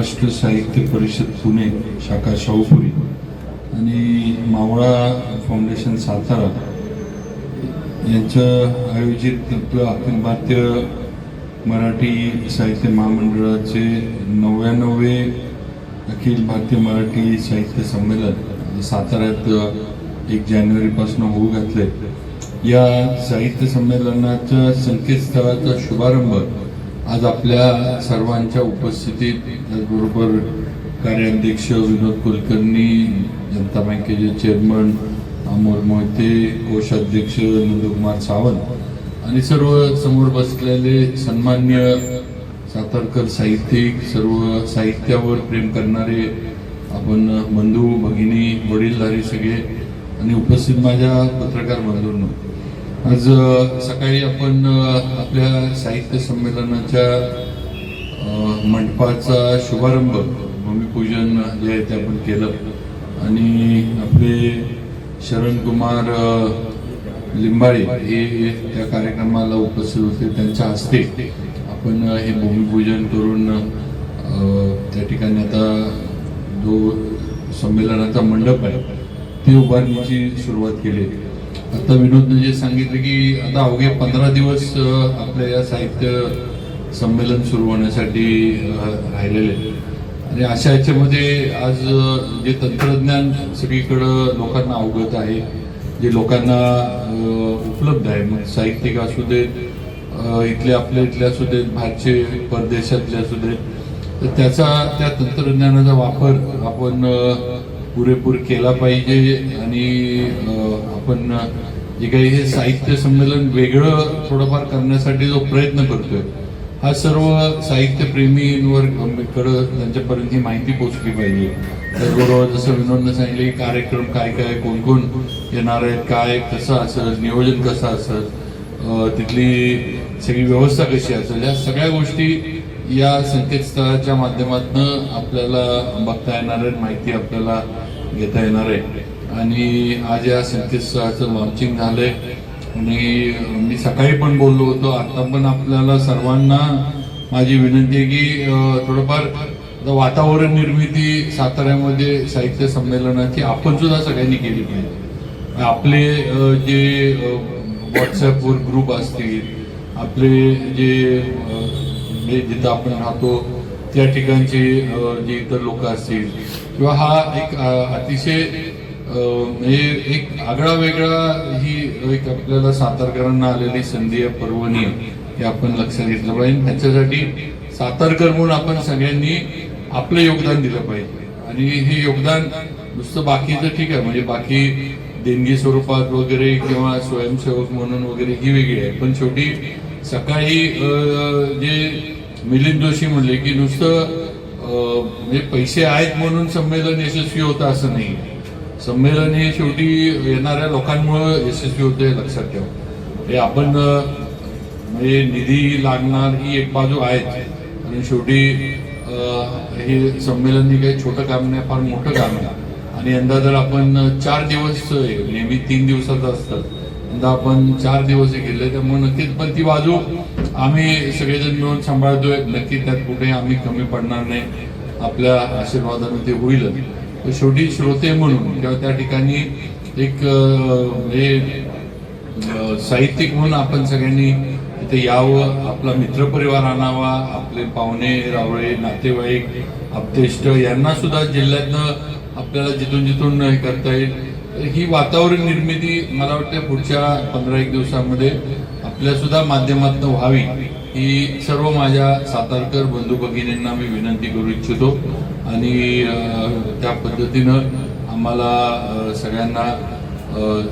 महाराष्ट्र साहित्य परिषद पुणे शाखा शाहूपुरी आणि मावळा फाउंडेशन सातारा यांचं आयोजित आपलं अखिल भारतीय मराठी साहित्य महामंडळाचे नव्याण्णवे अखिल भारतीय मराठी साहित्य संमेलन साताऱ्यात एक जानेवारीपासून होऊ घातले या साहित्य संमेलनाच्या संकेतस्थळाचा शुभारंभ आज आपल्या सर्वांच्या उपस्थितीत त्याचबरोबर कार्याध्यक्ष विनोद कुलकर्णी जनता बँकेचे चेअरमन अमोल मोहिते कोषाध्यक्ष नंदकुमार सावंत आणि सर्व समोर बसलेले सन्मान्य सातारकर साहित्यिक सर्व साहित्यावर प्रेम करणारे आपण बंधू भगिनी वडीलधारी सगळे आणि उपस्थित माझ्या पत्रकार बंधूंना आज सकाळी आपण आपल्या साहित्य संमेलनाच्या मंडपाचा शुभारंभ भूमिपूजन जे आहे ते आपण केलं. आणि आपले शरणकुमार लिंबाळे हे त्या कार्यक्रमाला उपस्थित होते त्यांच्या हस्ते. आपण हे भूमिपूजन करून त्या ठिकाणी आता जो संमेलनाचा मंडप आहे ते उभारणीची सुरुवात केली. आता विनोदने जे सांगितले की आता अवघे पंधरा दिवस आपल्या या साहित्य संमेलन सुरू होण्यासाठी राहिलेले. आणि अशा याच्यामध्ये आज जे तंत्रज्ञान सगळीकडं लोकांना अवगत आहे जे लोकांना उपलब्ध आहे मग साहित्यिक असू देत इथले आपल्या इथले असू देत बाहेरचे परदेशातले असू देत तर त्याचा त्या तंत्रज्ञानाचा वापर आपण पुरेपूर केला पाहिजे आणि पण जे काही हे साहित्य संमेलन वेगळं थोडंफार करण्यासाठी जो प्रयत्न करतोय हा सर्व साहित्यप्रेमींवर कडं त्यांच्यापर्यंत ही माहिती पोहोचली पाहिजे. त्याचबरोबर जसं विनोदनं सांगितलं की कार्यक्रम काय काय कोण कोण येणार आहेत काय कसं असेल नियोजन कसं असेल तिथली सगळी व्यवस्था कशी असेल या सगळ्या गोष्टी या संकेतस्थळाच्या माध्यमातून आपल्याला बघता येणार आहेत माहिती आपल्याला घेता येणार आहे. आणि आज या संकेतस्थळाचं लॉन्चिंग झालंय. आणि मी सकाळी पण बोललो होतो. आता पण आपल्याला सर्वांना माझी विनंती आहे की थोडंफार वातावरण निर्मिती साताऱ्यामध्ये साहित्य संमेलनाची आपण सुद्धा सगळ्यांनी केली पाहिजे. आपले जे व्हॉट्सअपवर ग्रुप असतील आपले जे जिथं आपण राहतो त्या ठिकाणचे जे इतर लोक असतील किंवा हा एक अतिशय हे म्हणजे एक आगळा वेगळा ही एक आपल्याला सातारकरांना आलेली संधी आहे पर्वणी हे आपण लक्षात घेतलं पाहिजे. त्याच्यासाठी सातारकर म्हणून आपण सगळ्यांनी आपलं योगदान दिलं पाहिजे. आणि हे योगदान नुसतं बाकीचं ठीक आहे. म्हणजे बाकी देणगी स्वरूपात वगैरे किंवा स्वयंसेवक म्हणून वगैरे ही वेगळी आहे. पण शेवटी सकाळी जे मिलिंद जोशी म्हणले की नुसतं म्हणजे पैसे आहेत म्हणून संमेलन यशस्वी होतं असं नाही. संमेलन हे शेवटी येणाऱ्या लोकांमुळं यशस्वी होते हे लक्षात ठेवा. हे आपण म्हणजे निधी लागणार ही एक बाजू आहे आणि शेवटी हे संमेलन हे काही छोटं काम नाही फार मोठं काम आहे आणि यंदा जर आपण चार दिवस नेहमी तीन दिवसाचं असतं यंदा आपण चार दिवस हे केले त्यामुळे नक्कीच पण ती बाजू आम्ही सगळेजण मिळून सांभाळतोय. नक्की त्यात कुठे आम्ही कमी पडणार नाही. आपल्या आशीर्वादाने ते होईल शेवटी श्रोते म्हणून किंवा त्या ठिकाणी एक हे साहित्यिक म्हणून आपण सगळ्यांनी इथे यावं आपला मित्रपरिवार आणावा आपले पाहुणे रावळे नातेवाईक आपतेष्ट यांना सुद्धा जिल्ह्यातनं आपल्याला जिथून जिथून हे करता येईल. ही वातावरण निर्मिती मला वाटतं पुढच्या पंधरा एक दिवसामध्ये आपल्या सुद्धा माध्यमातून व्हावी ही सर्व माझ्या सातारकर बंधू भगिनींना मी विनंती करू इच्छितो. आणि त्या पद्धतीनं आम्हाला सगळ्यांना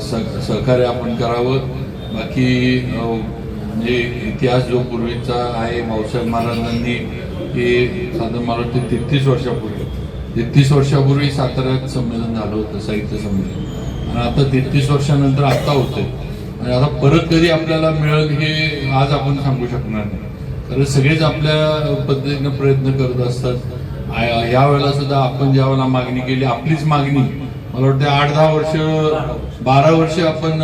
सह- सहकार्य आपण करावं. बाकी म्हणजे इतिहास जो पूर्वीचा आहे मावसाहेब महाराजांनी हे साधारण मला वाटतं तेहतीस वर्षापूर्वी तेहतीस वर्षापूर्वी साताऱ्यात संमेलन झालं होतं साहित्य संमेलन. आणि आता तेहतीस वर्षानंतर आत्ता होतं आणि आता परत कधी आपल्याला मिळेल हे आज आपण सांगू शकणार नाही. कारण सगळेच आपल्या पद्धतीनं प्रयत्न करत असतात. यावेळेला या वेळेला सुद्धा आपण ज्या वेळेला मागणी केली आपलीच मागणी. मला वाटतं आठ दहा वर्ष बारा वर्ष आपण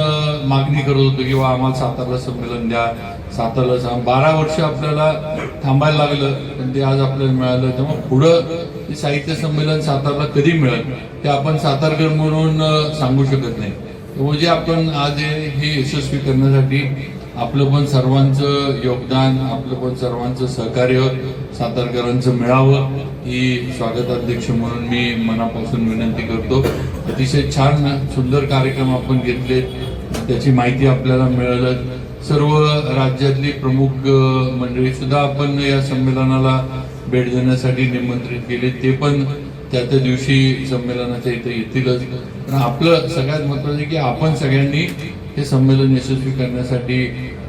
मागणी करत होतो किंवा आम्हाला सातारला संमेलन द्या. सातारला सांग बारा वर्ष आपल्याला थांबायला लागलं पण ते आज आपल्याला मिळालं. त्यामुळे पुढं ते साहित्य संमेलन सातारला कधी मिळेल ते आपण सातारकर म्हणून सांगू शकत नाही. म्हणजे आपण आज हे यशस्वी करण्यासाठी आपलं पण सर्वांचं योगदान आपलं पण सर्वांचं सहकार्य सातारकरांचं मिळावं ही स्वागताध्यक्ष म्हणून मी मनापासून विनंती करतो. अतिशय छान सुंदर कार्यक्रम आपण घेतलेत त्याची माहिती आपल्याला मिळालं. सर्व राज्यातली प्रमुख मंडळी सुद्धा आपण या संमेलनाला भेट देण्यासाठी निमंत्रित केले. ते पण त्या त्या दिवशी संमेलनाच्या इथे येतीलच. पण आपलं सगळ्यात महत्वाचं आहे की आपण सगळ्यांनी हे संमेलन यशस्वी करण्यासाठी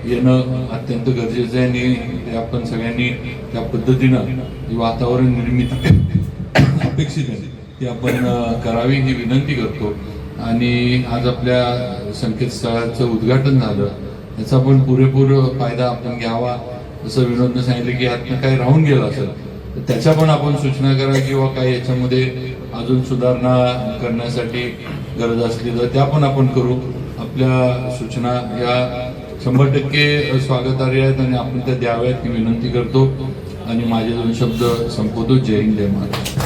येणं अत्यंत गरजेचं आहे आणि ते आपण सगळ्यांनी त्या पद्धतीनं वातावरण निर्मिती अपेक्षित आहे ती आपण करावी ही विनंती करतो. आणि आज आपल्या संकेतस्थळाचं उद्घाटन झालं याचा पण पुरेपूर फायदा आपण घ्यावा जसं विनोदनं सांगितलं की यातनं काही राहून गेलं असेल तर त्याच्या पण आपण सूचना करा किंवा काही याच्यामध्ये अजून सुधारणा करण्यासाठी गरज असली तर त्या पण आपण करू. आपल्या सूचना या शंभर टक्के स्वागतार्ह आहेत आणि आपण त्या द्याव्यात ही विनंती करतो. आणि माझे दोन शब्द संपवतो. जय हिंद जय महाराष्ट्र.